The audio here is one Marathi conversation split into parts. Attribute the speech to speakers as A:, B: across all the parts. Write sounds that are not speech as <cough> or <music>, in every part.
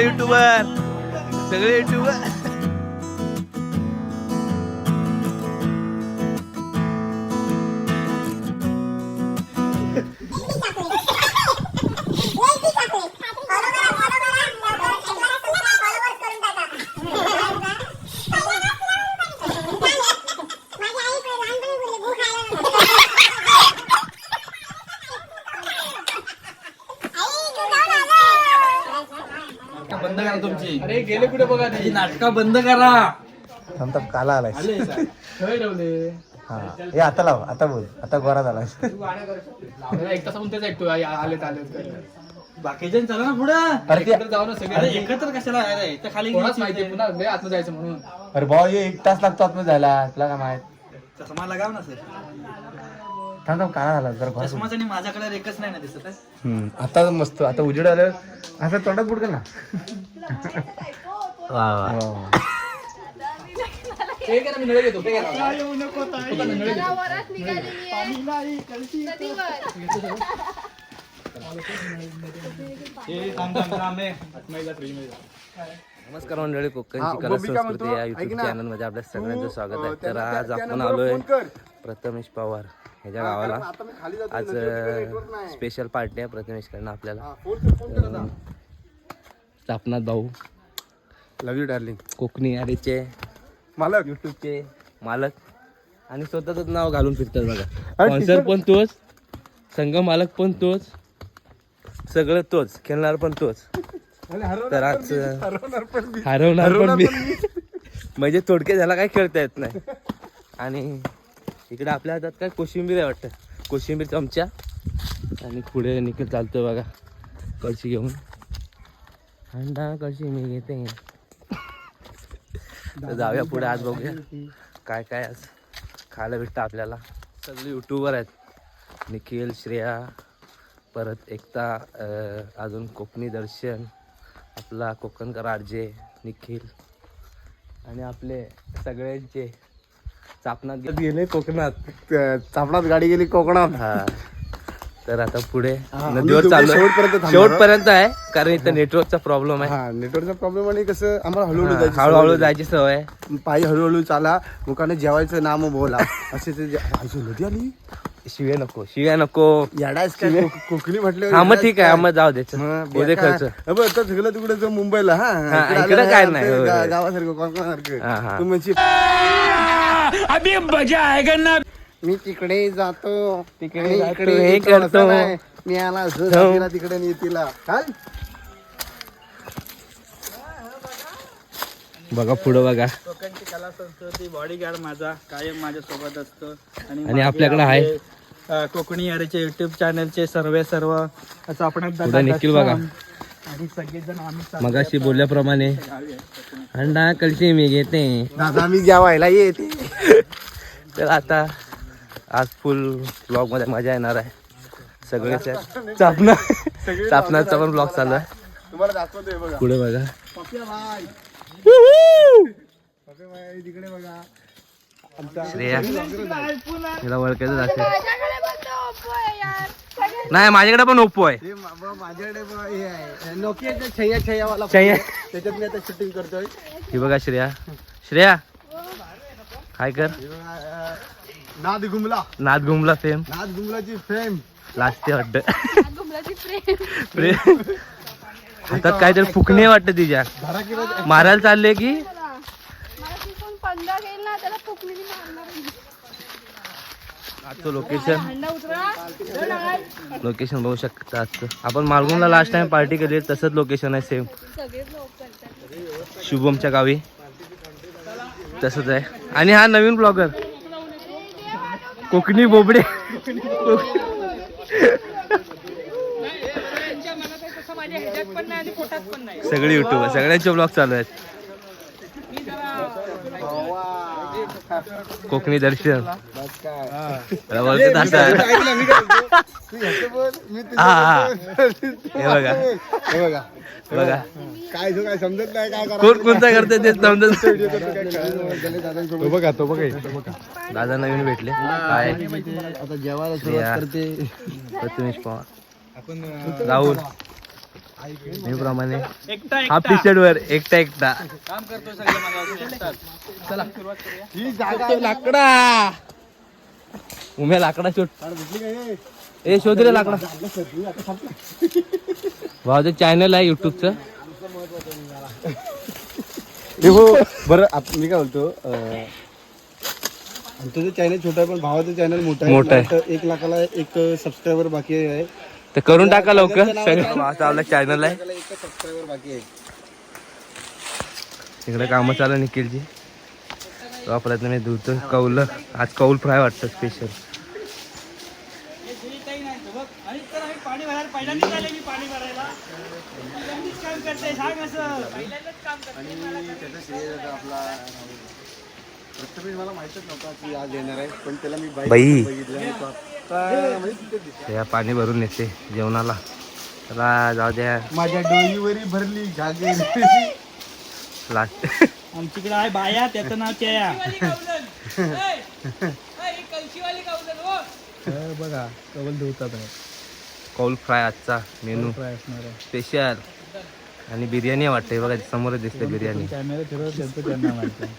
A: युट्यूबर. सगळे युट्यूबर.
B: गेले कुठे बघा ती नाटका बंद करा.
C: थांब थांब काला आलाय. हा. हे आता लाव आता बोल आता गोरा झाला.
B: एक तासाहून तेच ऐकतो आले आले बाकीच्या चला ना पुढं. एकत्र जाऊ ना सगळे. एकत्र कशाला? अरे तर खाली कोणाच माहिती पुन्हा? लय आतमध्ये जायचं म्हणून.
C: अरे भाऊ हे एक तास लागतो आतमध्ये जायला. तुला काय माहीत?
B: चष्मा लगाव ना सर.
C: थांब थांब काला झाला जरा.
B: चष्माच आणि माझ्याकडे एकच नाही ना दिसत
C: आता मस्त आता उजेड आलं असं तोंडात बुडकल ना. <laughs>
A: वा वा. <laughs>
B: हे हे.
A: नमस्कार मंडळी कोकणची कला संस्कृती या युट्यूब चॅनलमध्ये आपल्या सगळ्यांचं स्वागत आहे. तर आज आपण आलोय प्रथमेश पवार ह्याच्या गावाला. आज स्पेशल पार्टी आहे प्रथमेश कडनं आपल्याला स्थापनाथ भाऊ.
C: लव यू डार्लिंग
A: कोकणी आरेचे
C: मला
A: युट्यूबचे मालक. आणि स्वतःच नाव घालून फिरतात बघा. स्पॉन्सर पण तोच. संघ मालक पण तोच. सगळं तोच. खेळणार पण तोच. तर आज हरवणार पण मी. <laughs> म्हणजे थोडके झाला काय खेळता येत नाही. आणि इकडे आपल्या हातात काय कोशिंबीर आहे वाटतं? कोशिंबीर चमचा आणि पुढे निखिल चालतोय बघा. कळशी घेऊन. अंडा कळशी मी घेते. तर जाऊया पुढे आज बघूया. काय काय आज खायला भेटतं आपल्याला. सगळे युट्यूबर आहेत. निखिल श्रेया परत एकता अजून कोकणी दर्शन आपला कोकणकर आरजे निखिल आणि आपले सगळ्यांचे चापणात गेले. कोकणात.
C: चापणात गाडी गेली कोकणात.
A: हा. तर आता पुढे नदीवर चाललो
C: दोघे शेवटपर्यंत.
A: शेवटपर्यंत आहे कारण इथं नेटवर्कचा प्रॉब्लेम आहे.
C: हा नेटवर्कचा प्रॉब्लेम आणि कसं आम्हाला हळूहळू जायची
A: हळूहळू जायची सवय. आहे.
C: पायी हळूहळू चाला मुखाने जेवायचं नाम बोला. असे ते नदी आली?
A: शिव्या नको शिव्या नको.
C: कोकणी म्हटलं
A: हा मग ठीक आहे मग जाऊ दे चल. खर्च
C: अबे, आता सगळं तिकडे जो मुंबईला हा? इकडे
A: काय
C: ना,
A: नाही,
C: ते
A: होय,
C: गा-
A: होय.
C: गावासारखं
A: हा, हा.
C: मी तिकडे जातो
A: तिकडे
C: आणि
A: जातो,
C: इकडे
A: हे करतो.
C: असं नाही. मी आला असं तिकडे आणि तिला चाल
A: बघा पुढं बघा
B: कोकणची कला संस्कृती बॉडीगार्ड माझा कायम माझ्या सोबत असतो
A: आणि आपल्याकडे आहे.
B: कोकणी अरेचे युट्यूब चॅनलचे सर्वे सर्व असं आपण
A: पुढं निखिल बघा.
B: आणि सगळेजण आम्ही चाललोय
A: मगाशी बोलल्याप्रमाणे
B: गावी आहे.
A: अंडा कलशी मी घेते
C: दादा मी जेवायला येते <laughs>
A: तर आता आज फुल ब्लॉगमध्ये मजा येणार आहे. सगळेच आहेत. चापणा चापणाचा पण ब्लॉग चालू आहे.
C: तुम्हाला दाखवतोय बघा.
A: पुढे बघा.
C: तिकडे
A: श्रेया. तिला ओळखायचं असेल
D: माझ्याकडे पण तो ओप्पो आहे यार. सगळे
A: नाही माझ्याकडे पण ओप्पो आहे.
C: हे माझ्याकडे ब- हे आहे. नोकियाचा छैया छैयावाला
A: छैया.
C: phone आहे. त्याच्यात मी आता शूटिंग करतोय.
A: ही बघा श्रेया. श्रेया काय कर?
C: हे बघा, अं, नाद गुमला.
A: नाद घुमला फेम
C: नाद गुमलाची फेम
A: लास्ट हड्ड.
D: गुमलाची प्रेम
A: हातात काहीतरी फुकणे वाटतं तिच्या. मारायला चालले की?
D: मला मला ती कोण पंधरा घेईल ना त्याला फुकलेली मारणार मी.
A: आजचं लोकेशन. लोकेशन बघू शकता आजचं. आपण मालगुणला लास्ट टाइम पार्टी केली तसंच लोकेशन आहे सेम
D: सगळे लोक करतात.
A: शुभमच्या गावी. तसंच आहे. आणि हा नवीन ब्लॉगर कोकणी बोबडे. सगळे युट्यूब सगळ्यांचे ब्लॉग चालू आहेत. कोकणी दर्शन. हा, हा. हे बघा.
C: हे बघा.
A: बघा.
C: काय जो काय समजत नाही काय
A: कोण कोणता करते ते समजत <laughs>
C: तो बघा तो बघा. तो बघा
A: दादा नवीन भेटले. काय?
C: आता जेवायला
A: सुरुवात
C: करते.
A: प्रथमेश पवार. राहुल. नेहमीप्रमाणे हाफ टी शर्ट वर एकटा एकटा.
B: काम करतो सगळे मला चला सुरुवात करूया
C: ही जागा
A: लाकडा. उम्या लाकडा शोध. ए शोध रे लाकडा. भावाचं चॅनल आहे युट्यूबचं
C: हे हो बरं आप- मी काय बोलतो जे चॅनल छोटं आहे पण भावाचं चॅनल मोठं आहे.
A: मोठं आहे.
C: एक लाखाला एक सबस्क्रायबर बाकी आहे.
A: तर करून टाका लवकर. सगळं. असं आपला चॅनल आहे.
C: त्याला एक सबस्क्रायबर बाकी आहे.
A: तिकडे कामं चालू आहे निखिलची तो आपल्यात मी धुतो कौल. आज कौल फ्राय वाटतं स्पेशल
B: आणि तर आम्ही पाणी भरायला पहिल्यांदाच आले मी पाणी भरायला पहिल्यांदाच काम करते सांग असं पहिल्यांदाच काम करते
C: त्याचा श्रेय जातं आपला प्रथमेश मला माहितच नव्हता की आज येणार आहे पण त्याला मी बाईक
A: बाई.
C: बघितलं आणि तो
A: या पाणी भरून येते जेवणाला. चला जाऊ द्या.
C: माझ्या डोईवरी भरली घागेर.
A: लास्ट
B: आमच्याकडे आहे बाया त्याचं नाव चया.
C: बघा कबल धुतात
A: कौल फ्राय आजचा मेनू. स्पेशल. आणि बिर्याणी वाटते. बघा समोरच दिसते बिर्याणी.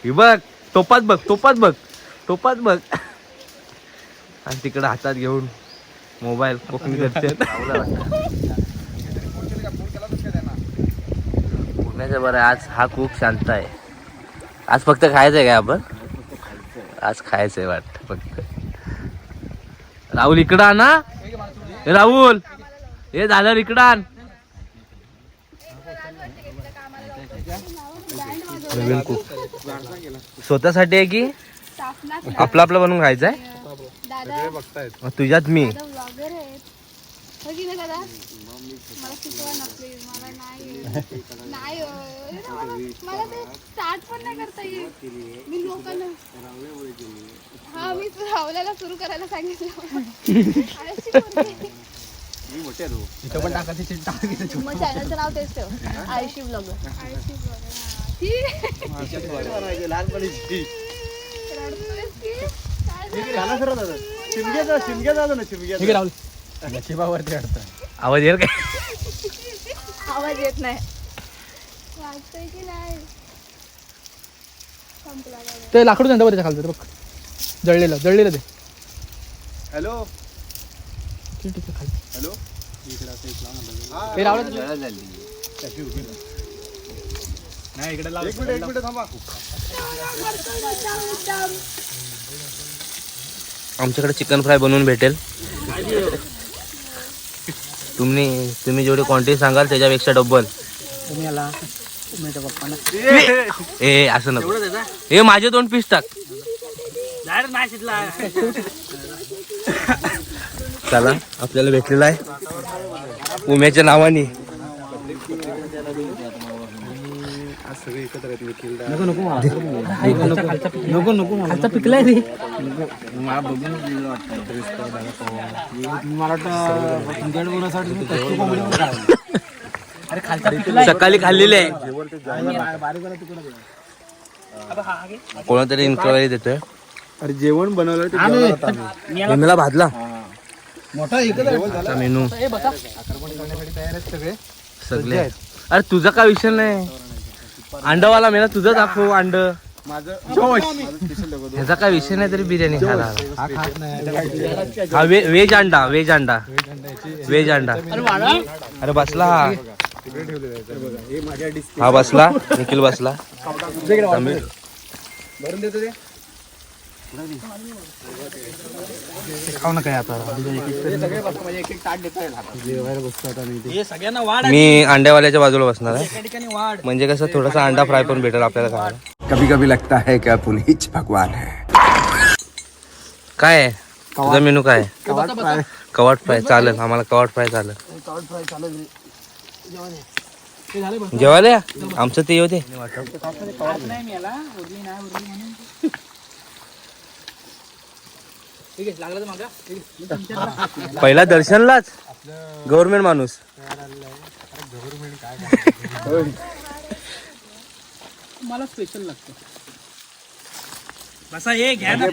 A: ही बघ टोपात बघ टोपात बघ टोपात बघ. आणि तिकडे हातात घेऊन मोबाईल कोकणी पुण्याचं बरं आज हा खूप शांत आहे. आज फक्त खायचं आहे काय आपण? आज खायचं आहे वाटतं फक्त. राहुल इकडं आण ना ए राहुल. हे झालं इकडं आण. नवीन स्वतःसाठी आहे की? आपलं आपलं बनवून खायचं आहे मग तुझ्यात मी.
D: दादा ब्लॉगर आहेत. हो की नाही दादा. मला शिकवा ना प्लीज मला नाही येत. नाही. अरे मला मला ते स्टार्ट पण नाही करता येत. मी लोकांना हा मी राहुल्याला सुरू करायला सांगितलं. आणि शिकवते. मग चॅनलचं नाव तेच ठेव. आयुषी ब्लॉगर आयुषी ब्लॉगर
C: लहानपणीची.
D: रडतोयस की?
C: जातो ना शिमग्या नशिबावरती अडतं
A: आवाज येईल काय
D: आवाज येत नाही. वाटतंय की नाही? संपला.
B: ते लाकडू त्यांच्या त्याच्या खालचं बघ. जळलेलं जळलेलं ते.
C: हॅलो?
B: ठीक आहे खाली.
C: हॅलो?
B: हे
C: एक मिनिट एक मिनिट थांबा.
A: आमच्याकडे चिकन फ्राय बनवून भेटेल. तुम्ही तुम्ही जेवढी क्वांटिटी सांगाल त्याच्यापेक्षा
B: पप्पा
A: ए असं नको. हे माझे दोन पीस टाक. चला आपल्याला भेटलेला आहे. उम्याच्या नावाने.
C: सगळे एकत्र आहेत निखिल
B: नको नको खालचा पिकलाय. रे. मला वाटतं तुमच्याकडे बोलासाठी मी कच्ची कोंबडी म्हणून खाल्ली. अरे खालचा पिकलाय.
A: सकाळी खाल्लेली आहे. कोणातरी इन्क्वायरी देतोय?
C: अरे जेवण बनवलं ते जेवणात आम्ही.
A: उम्याला भाजला.
C: मोठा
A: मेनू.
B: ए बसा.
C: तयार आहेत सगळे.
A: सगळे. अरे तुझा काय विषय नाही? अंडवाला मेला तुझं दाखव अंड. ह्याचा काय विषय नाही तरी बिर्याणी खायला.
C: हा खात नाही.
A: हा वे वेज अंडा वेज अंडा. वेज अंडा. अरे बसला हा.
C: तिकडे ठेवलेलं आहे तर बघा हे
A: हा बसला. निखिल बसला.
C: भरून देतो ते.
B: खाऊ
C: म्हणजे आता मी
B: हे सगळ्यांना वाढ
A: मी अंड्यावाल्याच्या बाजूला बसणार आहे. म्हणजे कसं थोडासा अंडा फ्राय पण भेटेल आपल्याला खायला.
E: कभी कभी लगता है कि उन्हीं भगवान है?
A: काय? तुझा मेनू काय? कवाट फ्राय चालेल. आम्हाला कवाट फ्राय चालेल. जेवायला या? आमचं ते येऊ दे
B: खात नाही मी याला उरली नाही उरली म्हणून ठीक आहे लागलं तर मागा. ठीक आहे.
A: पहिला दर्शनलाच? गव्हर्नमेंट माणूस.
B: मला <laughs> स्पेशल लागतं. बसा ये घ्या ना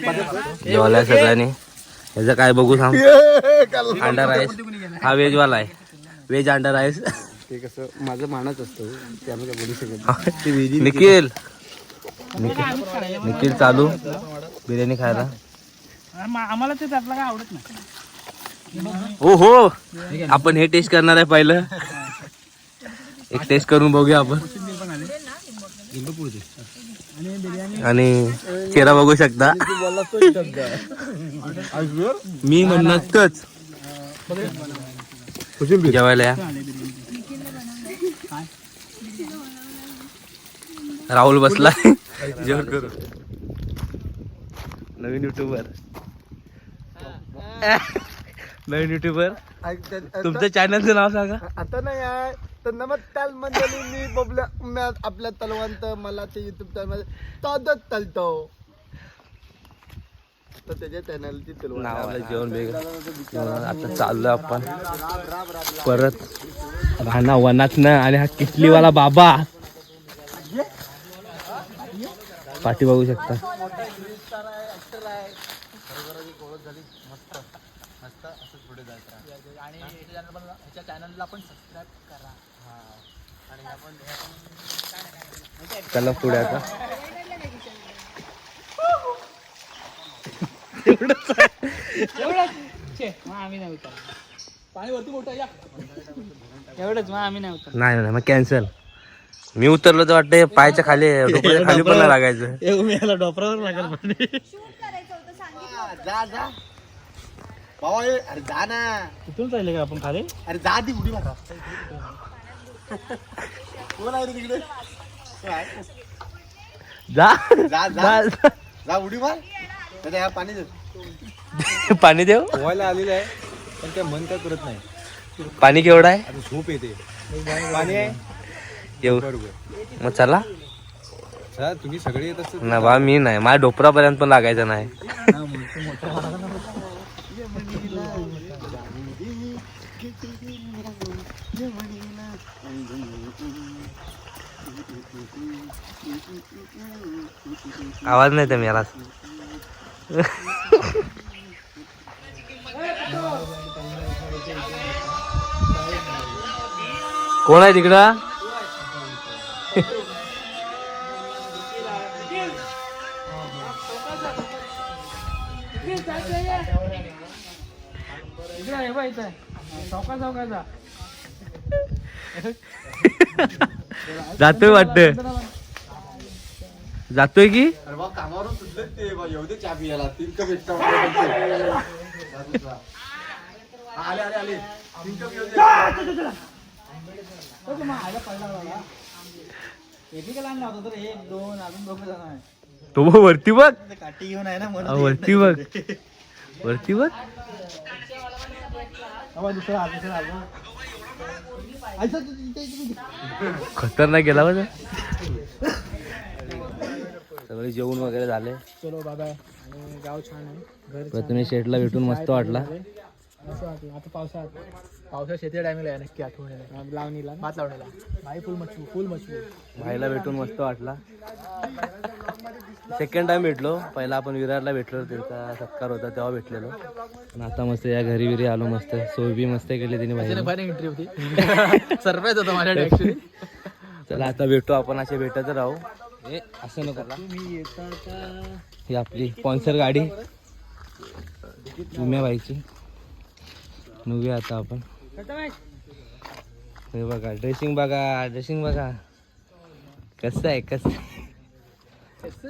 A: जेवायला सगळ्यांनी. ह्याचं काय बघू सांग? अंडा राईस. हा व्हेज वाला आहे. व्हेज अंडा राईस.
C: ते कसं माझं मानच असतं ते आम्ही काय बोलू शकत
A: निखिल. निखिल. निखिल चालू. बिर्याणी खायला.
B: आम्हाला ते त्यातला काय आवडत नाही.
A: हो हो. आपण हे टेस्ट करणार आहे पहिलं. एक टेस्ट करून बघूया आपण. आणि चेहरा बघू शकता. मी म्हणतच. जेवायला या. राहुल बसला जेवण करू. नवीन युट्यूबर <laughs> नवीन युट्यूबर तुमच्या चॅनलचं नाव सांगा.
C: आता नाही आहे. तर नमस्कार मंडळी मी बबल्या म्या- आपल्या तलवंत मला ते युट्यूब चॅनल तदत चालतो. तर त्याच्या चॅनलची तलवंत.
A: नावाला जेवण वेगळं आता चाललो आपण. परत राहणा वनात न आणि हा किसलीवाला बाबा. पाठी बघू शकता. चला पुढे आता
B: छे, मग आम्ही नाही उतर पाणी वरती मोठं या एवढंच मग आम्ही नाही उतर
A: नाही नाही मग कॅन्सल मी उतरलो तर वाटतं पायच्या खाली <laughs> डोक्याच्या खाली पण नाही लागायचं.
B: डोपरावर लागेल पाणी
D: शूट करायचं होतं सांगितलं
C: जा जा. बाबा ए, अरे जा ना.
B: कुठून चालले का आपण खाली?
C: अरे जा ती उडी मारा. कोण आहे रे तिकडे? काय?
A: जा.
C: जा जा. जा. उडी मार. तर ह्या पाणी देत.
A: पाणी देऊ?
C: पोहायला आलेलं आहे पण काय मन काय करत नाही.
A: पाणी केवढं आहे?
C: आता झोप येते. पाणी आहे?
A: येऊ.
C: बरोबर
A: मग चला.
C: सर तुम्ही सगळे येत असतात.
A: ना बा मी नाही. माझ्या डोपरापर्यंत पण लागायचं नाही. आवाज नाही तर याला कोण आहे तिकडं?
B: इकडे चौकाचा
A: जातोय वाटत. जातोय की?
C: ते
A: वरती बघ.
B: काठी घेऊन आहे ना
A: वरती बघ. वरती बघ.
B: दुसरा
A: खतरनाक गेला बघ सगळे जेवण वगैरे झाले.
B: चलो बाबा आणि गाव छान आहे. घर
A: प्रथमेश शेटला भेटून मस्त वाटला.
B: आता पावसाळ्यात पावसाळ्यात शेती टायमिंगला आहे नक्की आठवण. लावणीला. भात लावणीला भाई फुल मच्छू फुल मच्छू.
A: भाईला भेटून मस्त वाटला. सेकंड टाइम भेटलो. पहिला आपण विरारला भेटलो. त्यांचा सत्कार होता तेव्हा भेटलेलो. आणि आता मस्त या घरी विरी आलो मस्त. सोय बी मस्त केली तिने
B: एंट्री होती. <laughs> सरप्राईज होता माझ्या ऍक्च्युली
A: चला आता भेटू आपण. असे भेटत राहू. ए असं नको. ही आपली स्पॉन्सर गाडी. उम्या बाईची. बघूया आता आपण. हे बघा ड्रेसिंग बघा ड्रेसिंग बघा. कसं आहे कसं आहे?
F: 是。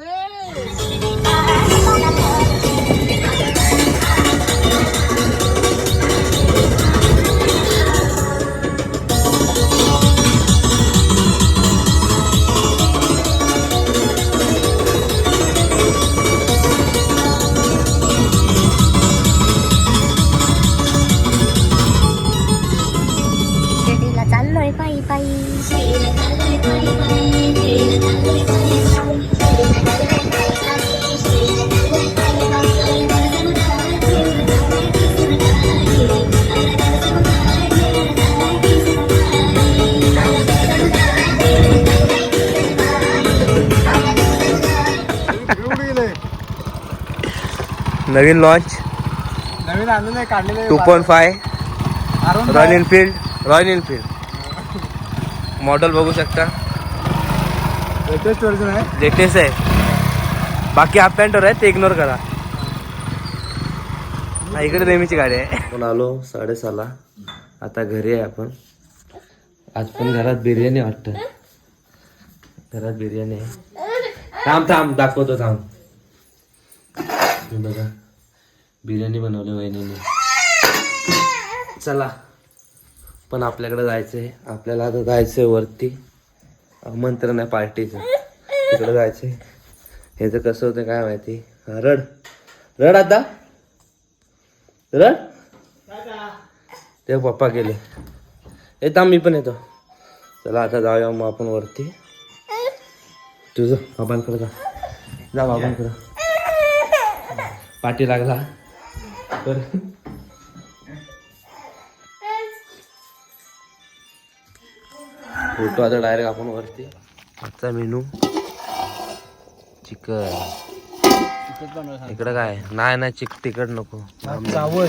A: नवीन लॉन्च
C: नवीन नाही काढलेलं
A: two point five Royal Enfield Royal Enfield model बघू शकता.
C: लेटेस्ट वर्जन आहे.
A: लेटेस्ट आहे. बाकी हाफ पॅन्टवर आहे ते इग्नोर करा. हा, इकडे नेहमीची गाडी आहे. आपण आलो साडेसहाला. आता घरी आहे आपण. आज पण घरात बिर्याणी वाटतं. घरात बिर्याणी आहे. थांब थांब दाखवतो थांब. बघा. बिर्याणी बनवली वहिनीने. चला. पण आपल्याकडे जायचंय. आपल्याला आता जायचंय वरती. आमंत्रण आहे पार्टीचं. तिकडे जायचंय. ह्याचं कसं होतं काय माहिती? रड. रड आता. रड. ते पप्पा गेले. येता मी पण येतो. चला आता जाऊया मग आपण वरती. तुझं बाबांकडे जा. जा बाबांकडे. पाठी लागला. तर फोटो आता डायरेक्ट आपण वरती. आजचा मेनू. चिकन. इकडं काय? नाही नाही चिक तिकट नको.
C: चावल.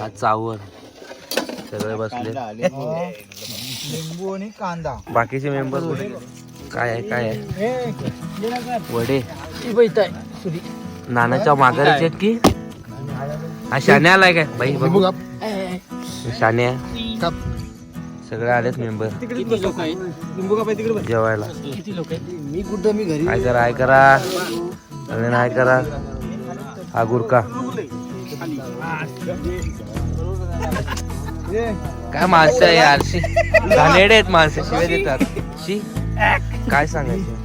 A: हा चावल. सगळे बसले.
C: लिंबू आणि कांदा.
A: बाकीचे मेंबर काय आहे काय आहे? वडे. नानाच्या माघारीचे की? हा शाने आलाय काय? बाई बघू. आहे. सगळे आलेत मेंबर.
C: लिंबू तिकडे
A: जेवायला.
C: मी कुठं मी घरी.
A: काय करा काय करा. सगळे नाही करा. हा गुरका काय माणसं आहे यार शी? घाणेरडे आहेत माणसं शिवाय देतात. शी? काय सांगायचं?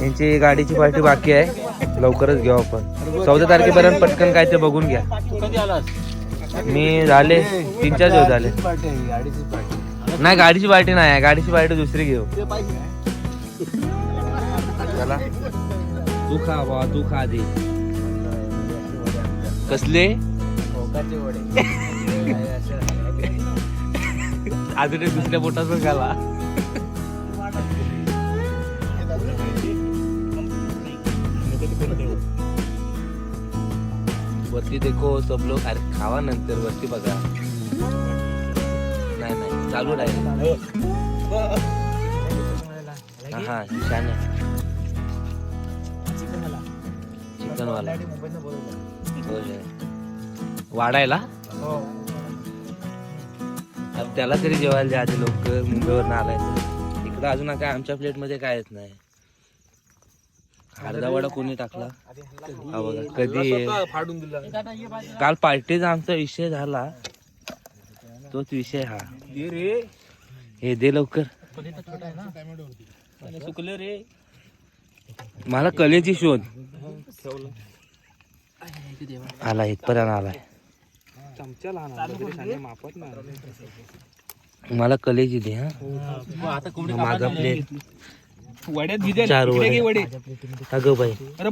A: यांची गाडीची पार्टी बाकी आहे. लवकरच घेऊ आपण. चौदा तारखेपर्यंत पटकन काय ते बघून घ्या. मी झाले. तीन चार दिवस झाले. नाही गाडीची पार्टी नाही आहे. गाडीची पार्टी दुसरी घेऊ. चला. तू खा बाबा तू खा आधी. कसले? अजून दुसऱ्या पोटाचं खाला वरती देखो सब लोग अरे खावा नंतर वरती बघा. नाही नाही चालू राहील. हा छान आहे. चिकन वाला वाढायला? त्याला तरी जेवायला जे आधी लोक मुंबईवर आलाय इकडं अजून काय आमच्या प्लेटमध्ये कायच नाही. अर्धा वडा कोणी टाकला? हा बघा कधी? फाडून दिला. काल पार्टीचा आमचा विषय झाला. तोच विषय हा. हे दे लवकर.
B: चुकलं रे.
A: मला कलेची शोध. आला इथपर्यंत आलाय मला कलेची दे हा.
B: आता
A: मग माझा प्लेट
B: वड्यात भिजेल
A: चार
B: इकडे घे
A: वडे. अगं बाई.
B: अरे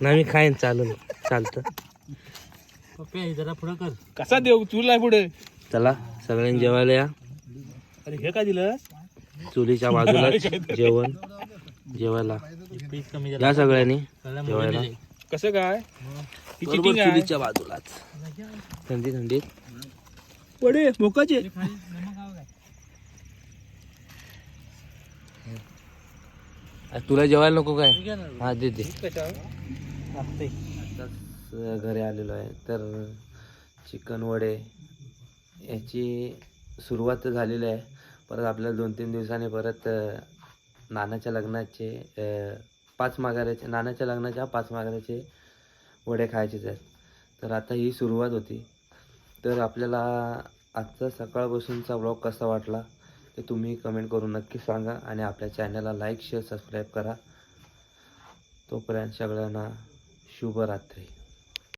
A: नाही मी खाईन चालेल. चालतं.
B: जरा पुढं कर. कसा देऊ? तुला पुढे.
A: चला सगळ्यांनी जेवायला या.
B: अरे हे काय दिलं?
A: चुलीच्या बाजूला <laughs> जेवण. जेवायला. या सगळ्यांनी. जेवायला.
B: कसं काय? ही
A: चुलीच्या बाजूलाच. थंडी थंडीत
B: वडे मोकाचे.
A: तुला जेवायला नको काय? हा दे घरी आलेलो आहे. तर चिकन वडे याची सुरुवात तर झालेली आहे. परत आपल्याला दोन तीन दिवसांनी परत नानाच्या लग्नाचे पाच माघाऱ्याचे नानाच्या लग्नाच्या पाच माघाऱ्याचे वडे खायचेच आहेत. तर आता ही सुरुवात होती. तर आपल्याला आजचा सकाळपासूनचा ब्लॉग कसा वाटला? ते तुम्ही कमेंट करून नक्की सांगा आणि आपल्या चॅनलला लाईक शेअर सबस्क्राईब करा. तोपर्यंत सगळ्यांना शुभरात्री.